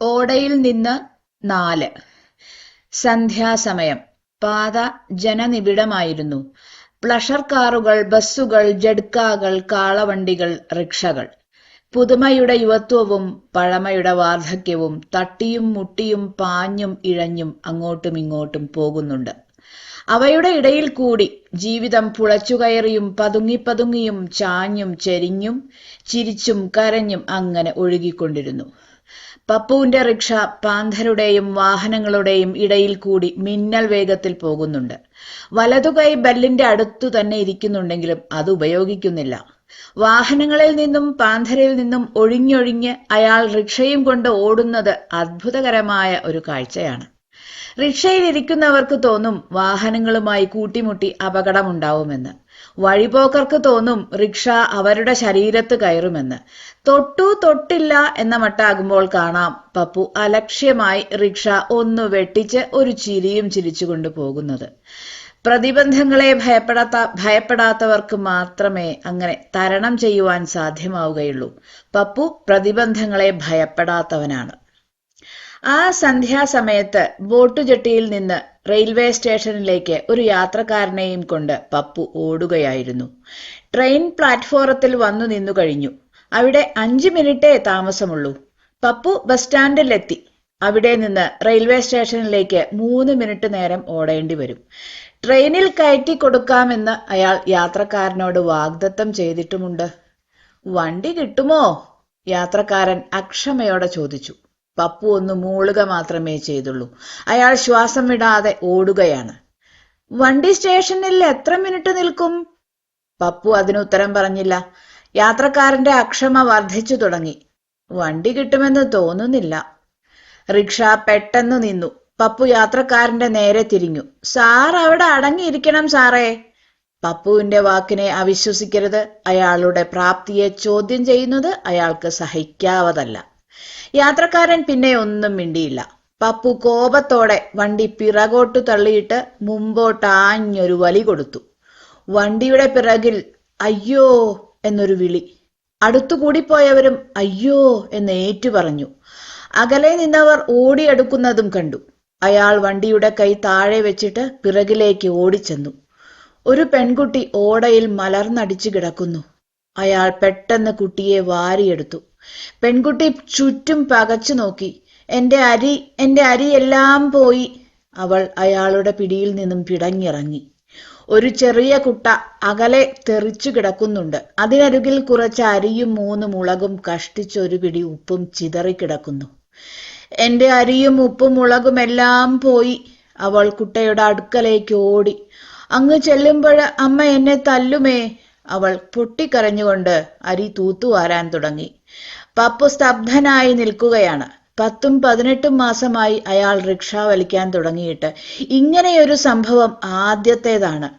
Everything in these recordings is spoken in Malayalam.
ഓടയിൽ നിന്ന് നാല്. സന്ധ്യാസമയം. പാത ജനനിബിഡമായിരുന്നു. പ്ലഷർ കാറുകൾ ബസ്സുകൾ ജഡ്കാകൾ കാളവണ്ടികൾ റിക്ഷകൾ. പുതുമയുടെ യുവത്വവും പഴമയുടെ വാർദ്ധക്യവും തട്ടിയും മുട്ടിയും പാഞ്ഞും ഇഴഞ്ഞും അങ്ങോട്ടും ഇങ്ങോട്ടും പോകുന്നുണ്ട്. അവയുടെ ഇടയിൽ കൂടി ജീവിതം പുളച്ചുകയറിയും പതുങ്ങിപ്പതുങ്ങിയും ചാഞ്ഞും ചെരിഞ്ഞും ചിരിച്ചും കരഞ്ഞും അങ്ങനെ ഒഴുകിക്കൊണ്ടിരുന്നു. പപ്പുവിന്റെ റിക്ഷ പാന്തരുടെയും വാഹനങ്ങളുടെയും ഇടയിൽ കൂടി മിന്നൽ വേഗത്തിൽ പോകുന്നുണ്ട്. വലതുകൈ ബെല്ലിന്റെ അടുത്തു തന്നെ ഇരിക്കുന്നുണ്ടെങ്കിലും അത് ഉപയോഗിക്കുന്നില്ല. വാഹനങ്ങളിൽ നിന്നും പാന്തരയിൽ നിന്നും ഒഴിഞ്ഞൊഴിഞ്ഞ് അയാൾ റിക്ഷയും കൊണ്ട് ഓടുന്നത് അത്ഭുതകരമായ ഒരു കാഴ്ചയാണ്. റിക്ഷയിൽ ഇരിക്കുന്നവർക്ക് തോന്നും വാഹനങ്ങളുമായി കൂട്ടിമുട്ടി അപകടമുണ്ടാവുമെന്ന്. വഴിപോക്കർക്ക് തോന്നും റിക്ഷ അവരുടെ ശരീരത്ത് കയറുമെന്ന്. തൊട്ടു തൊട്ടില്ല എന്ന മട്ടാകുമ്പോൾ കാണാം പപ്പു അലക്ഷ്യമായി റിക്ഷ ഒന്ന് വെട്ടിച്ച് ഒരു ചിരിയും ചിരിച്ചുകൊണ്ട് പോകുന്നത്. പ്രതിബന്ധങ്ങളെ ഭയപ്പെടാത്ത ഭയപ്പെടാത്തവർക്ക് മാത്രമേ അങ്ങനെ തരണം ചെയ്യുവാൻ സാധ്യമാവുകയുള്ളൂ. പപ്പു പ്രതിബന്ധങ്ങളെ ഭയപ്പെടാത്തവനാണ്. ആ സന്ധ്യാസമയത്ത് ബോട്ടുജെട്ടിയിൽ നിന്ന് റെയിൽവേ സ്റ്റേഷനിലേക്ക് ഒരു യാത്രക്കാരനെയും കൊണ്ട് പപ്പു ഓടുകയായിരുന്നു. ട്രെയിൻ പ്ലാറ്റ്ഫോറത്തിൽ വന്നു നിന്നു കഴിഞ്ഞു. അവിടെ അഞ്ചു മിനിറ്റേ താമസമുള്ളൂ. പപ്പു ബസ് സ്റ്റാൻഡിലെത്തി. അവിടെ നിന്ന് റെയിൽവേ സ്റ്റേഷനിലേക്ക് മൂന്ന് മിനിറ്റ് നേരം ഓടേണ്ടി വരും. ട്രെയിനിൽ കയറ്റി കൊടുക്കാമെന്ന് അയാൾ യാത്രക്കാരനോട് വാഗ്ദത്തം ചെയ്തിട്ടുമുണ്ട്. വണ്ടി കിട്ടുമോ? യാത്രക്കാരൻ അക്ഷമയോടെ ചോദിച്ചു. പപ്പു ഒന്ന് മൂളുക മാത്രമേ ചെയ്തുള്ളൂ. അയാൾ ശ്വാസം വിടാതെ ഓടുകയാണ്. വണ്ടി സ്റ്റേഷനിൽ എത്ര മിനിറ്റ് നിൽക്കും? പപ്പു അതിന് ഉത്തരം പറഞ്ഞില്ല. യാത്രക്കാരന്റെ അക്ഷമ വർദ്ധിച്ചു തുടങ്ങി. വണ്ടി കിട്ടുമെന്ന് തോന്നുന്നില്ല. റിക്ഷ പെട്ടെന്ന് നിന്നു. പപ്പു യാത്രക്കാരന്റെ നേരെ തിരിഞ്ഞു. സാർ അവിടെ അടങ്ങിയിരിക്കണം സാറേ. പപ്പുവിന്റെ വാക്കിനെ അവിശ്വസിക്കരുത്. അയാളുടെ പ്രാപ്തിയെ ചോദ്യം ചെയ്യുന്നത് അയാൾക്ക് സഹിക്കാവതല്ല. യാത്രക്കാരൻ പിന്നെ ഒന്നും മിണ്ടിയില്ല. പപ്പു കോപത്തോടെ വണ്ടി പിറകോട്ടു തള്ളിയിട്ട് മുമ്പോട്ടാഞ്ഞൊരു വലി കൊടുത്തു. വണ്ടിയുടെ പിറകിൽ അയ്യോ എന്നൊരു വിളി. അടുത്തുകൂടിപ്പോയവരും അയ്യോ എന്ന് ഏറ്റു പറഞ്ഞു അകലെ നിന്നവർ ഓടിയെടുക്കുന്നതും കണ്ടു. അയാൾ വണ്ടിയുടെ കൈ താഴെ വെച്ചിട്ട് പിറകിലേക്ക് ഓടിച്ചെന്നു. ഒരു പെൺകുട്ടി ഓടയിൽ മലർന്നടിച്ചു കിടക്കുന്നു. അയാൾ പെട്ടെന്ന് കുട്ടിയെ വാരിയെടുത്തു. പെൺകുട്ടി ചുറ്റും പകച്ചു നോക്കി. എന്റെ അരി എന്റെ അരി എല്ലാം പോയി അവൾ അയാളുടെ പിടിയിൽ നിന്നും പിടഞ്ഞിറങ്ങി. ഒരു ചെറിയ കുട്ട അകലെ തെറിച്ചു കിടക്കുന്നുണ്ട്. അതിനരുകിൽ കുറച്ച് അരിയും മൂന്ന് മുളകും കഷ്ടിച്ചൊരു പിടി ഉപ്പും ചിതറിക്കിടക്കുന്നു എന്റെ അരിയും ഉപ്പും മുളകും എല്ലാം പോയി അവൾ കുട്ടയുടെ അടുക്കലേക്ക് ഓടി. അങ്ങ് ചെല്ലുമ്പോൾ അമ്മ എന്നെ തല്ലുമേ അവൾ പൊട്ടിക്കരഞ്ഞുകൊണ്ട് അരി തൂത്തുവാരാൻ തുടങ്ങി. പപ്പു സ്തബ്ധനായി നിൽക്കുകയാണ്. പത്തും പതിനെട്ടും മാസമായി അയാൾ റിക്ഷ വലിക്കാൻ തുടങ്ങിയിട്ട്. ഇങ്ങനെയൊരു സംഭവം ആദ്യത്തേതാണ്.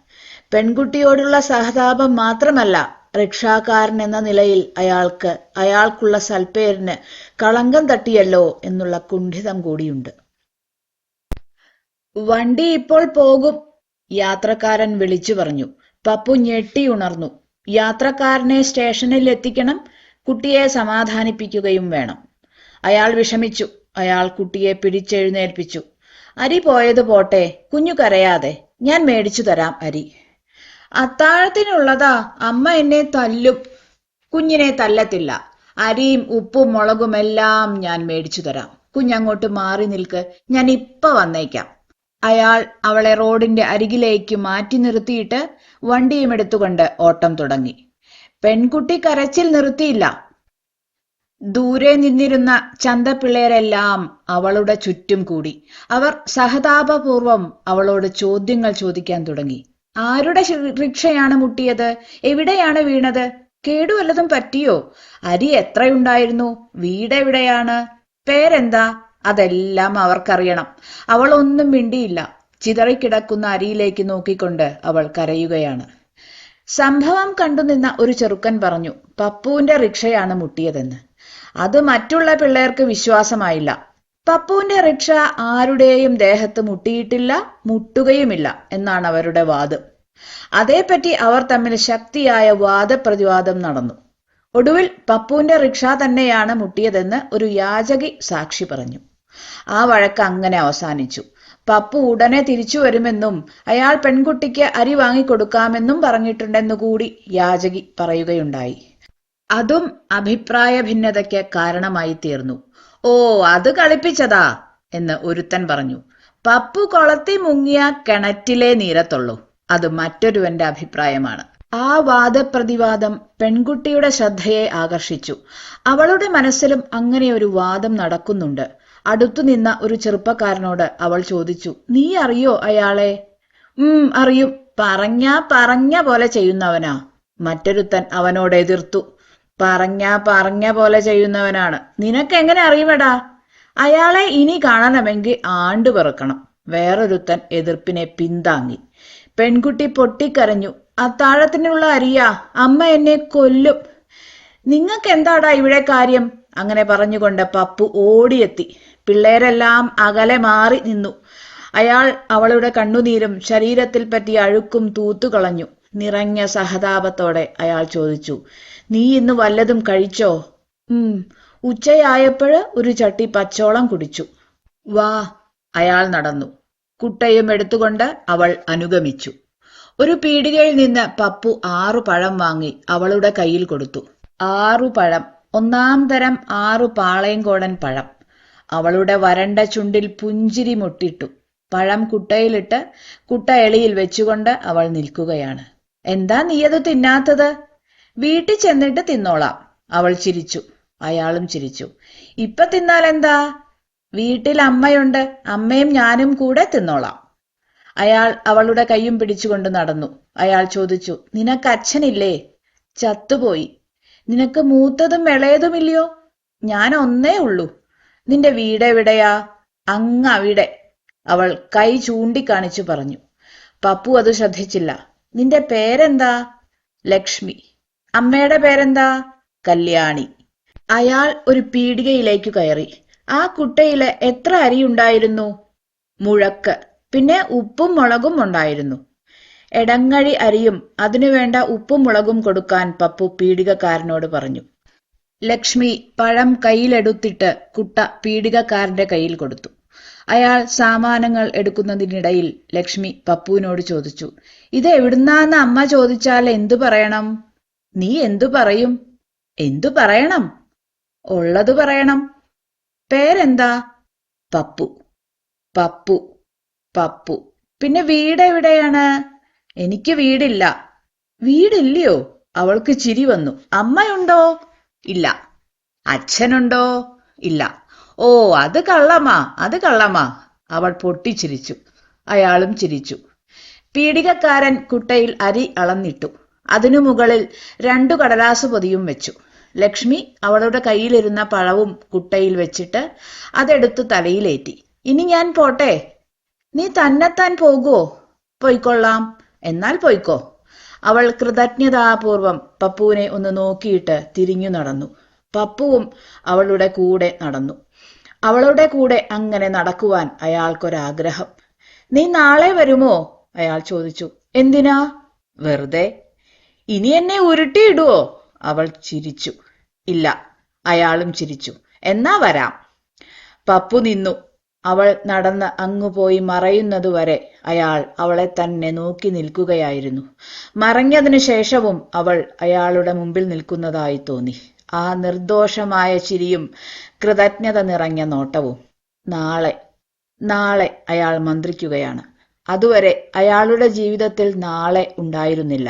പെൺകുട്ടിയോടുള്ള സഹതാപം മാത്രമല്ല റിക്ഷാക്കാരൻ എന്ന നിലയിൽ അയാൾക്ക് അയാൾക്കുള്ള സൽപ്പേരിന് കളങ്കം തട്ടിയല്ലോ എന്നുള്ള കുണ്ഠിതം കൂടിയുണ്ട്. വണ്ടി ഇപ്പോൾ പോകും യാത്രക്കാരൻ വിളിച്ചു പറഞ്ഞു. പപ്പു ഞെട്ടി ഉണർന്നു. യാത്രക്കാരനെ സ്റ്റേഷനിൽ എത്തിക്കണം കുട്ടിയെ സമാധാനിപ്പിക്കുകയും വേണം. അയാൾ വിഷമിച്ചു. അയാൾ കുട്ടിയെ പിടിച്ചെഴുന്നേൽപ്പിച്ചു. അരി പോയത് പോട്ടെ കുഞ്ഞു കരയാതെ ഞാൻ മേടിച്ചു തരാം അരി. അത്താഴത്തിനുള്ളതാ അമ്മ എന്നെ തല്ലും. കുഞ്ഞിനെ തല്ലത്തില്ല. അരിയും ഉപ്പും മുളകും എല്ലാം ഞാൻ മേടിച്ചു തരാം. കുഞ്ഞങ്ങോട്ട് മാറി നിൽക്ക്. ഞാൻ ഇപ്പൊ വന്നേക്കാം. അയാൾ അവളെ റോഡിന്റെ അരികിലേക്ക് മാറ്റി നിർത്തിയിട്ട് വണ്ടിയും എടുത്തുകൊണ്ട് ഓട്ടം തുടങ്ങി. പെൺകുട്ടി കരച്ചിൽ നിർത്തിയില്ല. ദൂരെ നിന്നിരുന്ന ചന്തപ്പിള്ളേരെല്ലാം അവളുടെ ചുറ്റും കൂടി. അവർ സഹതാപപൂർവം അവളോട് ചോദ്യങ്ങൾ ചോദിക്കാൻ തുടങ്ങി. ആരുടെ റിക്ഷയാണ് മുട്ടിയത്? എവിടെയാണ് വീണത്? കേടുവല്ലതും പറ്റിയോ? അരി എത്രയുണ്ടായിരുന്നു? വീടെവിടെയാണ്? പേരെന്താ? അതെല്ലാം അവർക്കറിയണം. അവൾ ഒന്നും മിണ്ടിയില്ല. ചിതറിക്കിടക്കുന്ന അരിയിലേക്ക് നോക്കിക്കൊണ്ട് അവൾ കരയുകയാണ്. സംഭവം കണ്ടുനിന്ന ഒരു ചെറുക്കൻ പറഞ്ഞു പപ്പുവിന്റെ റിക്ഷയാണ് മുട്ടിയതെന്ന്. അത് മറ്റുള്ള പിള്ളേർക്ക് വിശ്വാസമായില്ല. പപ്പുവിന്റെ റിക്ഷ ആരുടെയും ദേഹത്ത് മുട്ടിയിട്ടില്ല മുട്ടുകയുമില്ല എന്നാണ് അവരുടെ വാദം. അതേപ്പറ്റി അവർ തമ്മിൽ ശക്തിയായ വാദപ്രതിവാദം നടന്നു. ഒടുവിൽ പപ്പുവിന്റെ റിക്ഷ തന്നെയാണ് മുട്ടിയതെന്ന് ഒരു യാചകി സാക്ഷി പറഞ്ഞു. ആ വഴക്ക് അങ്ങനെ അവസാനിച്ചു. പപ്പു ഉടനെ തിരിച്ചു വരുമെന്നും അയാൾ പെൺകുട്ടിക്ക് അരി വാങ്ങിക്കൊടുക്കാമെന്നും പറഞ്ഞിട്ടുണ്ടെന്നു കൂടി യാചകി പറയുകയുണ്ടായി. അതും അഭിപ്രായ ഭിന്നതയ്ക്ക് കാരണമായി തീർന്നു. ഓ അത് കളിപ്പിച്ചതാ എന്ന് ഒരുത്തൻ പറഞ്ഞു. പപ്പു കൊളത്തി മുങ്ങിയ കിണറ്റിലെ നീരത്തുള്ളൂ. അത് മറ്റൊരുവന്റെ അഭിപ്രായമാണ്. ആ വാദപ്രതിവാദം പെൺകുട്ടിയുടെ ശ്രദ്ധയെ ആകർഷിച്ചു. അവളുടെ മനസ്സിലും അങ്ങനെ ഒരു വാദം നടക്കുന്നുണ്ട്. അടുത്തു നിന്ന ഒരു ചെറുപ്പക്കാരനോട് അവൾ ചോദിച്ചു നീ അറിയോ അയാളെ? ഉം അറിയും. പറഞ്ഞ പറഞ്ഞ പോലെ ചെയ്യുന്നവനാ. മറ്റൊരുത്തൻ അവനോട് എതിർത്തു പറഞ്ഞ പറഞ്ഞ പോലെ ചെയ്യുന്നവനാണ്. നിനക്ക് എങ്ങനെ അറിയുമടാ? അയാളെ ഇനി കാണണമെങ്കിൽ ആണ്ടു പിറക്കണം വേറൊരുത്തൻ എതിർപ്പിനെ പിന്താങ്ങി. പെൺകുട്ടി പൊട്ടിക്കരഞ്ഞു അത്താഴത്തിനുള്ള അരിയാ. അമ്മ എന്നെ കൊല്ലും. നിങ്ങൾക്ക് എന്താടാ ഇവിടെ കാര്യം? അങ്ങനെ പറഞ്ഞുകൊണ്ട് പപ്പു ഓടിയെത്തി. പിള്ളേരെല്ലാം അകലെ മാറി നിന്നു. അയാൾ അവളുടെ കണ്ണുനീരും ശരീരത്തിൽ പറ്റിയ അഴുക്കും തൂത്തുകളഞ്ഞു നിറഞ്ഞ സഹതാപത്തോടെ അയാൾ ചോദിച്ചു നീ ഇന്ന് വല്ലതും കഴിച്ചോ? ഉം ഉച്ചയായപ്പോഴ് ഒരു ചട്ടി പച്ചോളം കുടിച്ചു. വാ അയാൾ നടന്നു. കുട്ടയും എടുത്തുകൊണ്ട് അവൾ അനുഗമിച്ചു. ഒരു പീടികയിൽ നിന്ന് പപ്പു ആറു പഴം വാങ്ങി അവളുടെ കയ്യിൽ കൊടുത്തു. ആറു പഴം ഒന്നാം തരം ആറു പാളയംകോടൻ പഴം. അവളുടെ വരണ്ട ചുണ്ടിൽ പുഞ്ചിരി മുട്ടിട്ടു. പഴം കുട്ടയിലിട്ട് കുട്ട എളിയിൽ വെച്ചുകൊണ്ട് അവൾ നിൽക്കുകയാണ്. എന്താ നീയത് തിന്നാത്തത്? വീട്ടിൽ ചെന്നിട്ട് തിന്നോളാം. അവൾ ചിരിച്ചു. അയാളും ചിരിച്ചു. ഇപ്പൊ തിന്നാൽ എന്താ വീട്ടിൽ അമ്മയുണ്ട്. അമ്മയും ഞാനും കൂടെ തിന്നോളാം. അയാൾ അവളുടെ കൈയും പിടിച്ചുകൊണ്ട് നടന്നു. അയാൾ ചോദിച്ചു നിനക്ക് അച്ഛനില്ലേ? ചത്തുപോയി. നിനക്ക് മൂത്തതും ഇളയതുമില്ലയോ? ഞാൻ ഒന്നേ ഉള്ളൂ. നിന്റെ വീടെവിടെയാ അങ്ങ് അവിടെ. അവൾ കൈ ചൂണ്ടിക്കാണിച്ചു പറഞ്ഞു. പപ്പു അത് ശ്രദ്ധിച്ചില്ല. നിന്റെ പേരെന്താ? ലക്ഷ്മി. അമ്മയുടെ പേരെന്താ? കല്യാണി. അയാൾ ഒരു പീടികയിലേക്ക് കയറി. ആ കുട്ടയിൽ എത്ര അരി ഉണ്ടായിരുന്നു? മുഴക്ക്. പിന്നെ ഉപ്പും മുളകും ഉണ്ടായിരുന്നു. എടങ്ങഴി അരിയും അതിനുവേണ്ട ഉപ്പും മുളകും കൊടുക്കാൻ പപ്പു പീടികക്കാരനോട് പറഞ്ഞു. ലക്ഷ്മി പഴം കയ്യിലെടുത്തിട്ട് കുട്ട പീഡികക്കാരന്റെ കയ്യിൽ കൊടുത്തു. അയാൾ സാമാനങ്ങൾ എടുക്കുന്നതിനിടയിൽ ലക്ഷ്മി പപ്പുവിനോട് ചോദിച്ചു ഇത് എവിടുന്നാന്ന് അമ്മ ചോദിച്ചാൽ എന്തു പറയണം? നീ എന്തു പറയും? എന്തു പറയണം? ഉള്ളത് പറയണം. പേരെന്താ? പപ്പു. പപ്പു. പപ്പു. പിന്നെ വീട് എവിടെയാണ്? എനിക്ക് വീടില്ല. വീടില്ലയോ? അവൾക്ക് ചിരി വന്നു. അമ്മയുണ്ടോ? ഇല്ല. അച്ഛനുണ്ടോ? ഇല്ല. ഓ അത് കള്ളമാ അത് കള്ളമാ. അവൾ പൊട്ടിച്ചിരിച്ചു. അയാളും ചിരിച്ചു. പീഡികക്കാരൻ കുട്ടയിൽ അരി അളന്നിട്ടു. അതിനു മുകളിൽ രണ്ടു കടലാസ് പൊതിയും വെച്ചു. ലക്ഷ്മി അവളുടെ കയ്യിലിരുന്ന പഴവും കുട്ടയിൽ വെച്ചിട്ട് അതെടുത്ത് തലയിലേറ്റി. ഇനി ഞാൻ പോട്ടെ. നീ തന്നെത്താൻ പോകുവോ? പൊയ്ക്കൊള്ളാം. എന്നാൽ പൊയ്ക്കോ. അവൾ കൃതജ്ഞതാപൂർവം പപ്പുവിനെ ഒന്ന് നോക്കിയിട്ട് തിരിഞ്ഞു നടന്നു. പപ്പുവും അവളുടെ കൂടെ നടന്നു. അവളുടെ കൂടെ അങ്ങനെ നടക്കുവാൻ അയാൾക്കൊരാഗ്രഹം. നീ നാളെ വരുമോ? അയാൾ ചോദിച്ചു. എന്തിനാ? വെറുതെ. ഇനി എന്നെ ഉരുട്ടിയിടുവോ? അവൾ ചിരിച്ചു. ഇല്ല. അയാളും ചിരിച്ചു. എന്നാ വരാം. പപ്പു നിന്നു. അവൾ നടന്ന് അങ്ങുപോയി മറയുന്നതുവരെ അയാൾ അവളെ തന്നെ നോക്കി നിൽക്കുകയായിരുന്നു. മറഞ്ഞതിനു ശേഷവും അവൾ അയാളുടെ മുമ്പിൽ നിൽക്കുന്നതായി തോന്നി. ആ നിർദോഷമായ ചിരിയും കൃതജ്ഞത നിറഞ്ഞ നോട്ടവും നാളെ നാളെ അയാൾ മന്ത്രിക്കുകയാണ്. അതുവരെ അയാളുടെ ജീവിതത്തിൽ നാളെ ഉണ്ടായിരുന്നില്ല.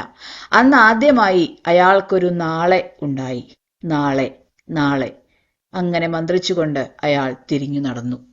അന്ന് ആദ്യമായി അയാൾക്കൊരു നാളെ ഉണ്ടായി. നാളെ നാളെ. അങ്ങനെ മന്ത്രിച്ചുകൊണ്ട് അയാൾ തിരിഞ്ഞു നടന്നു.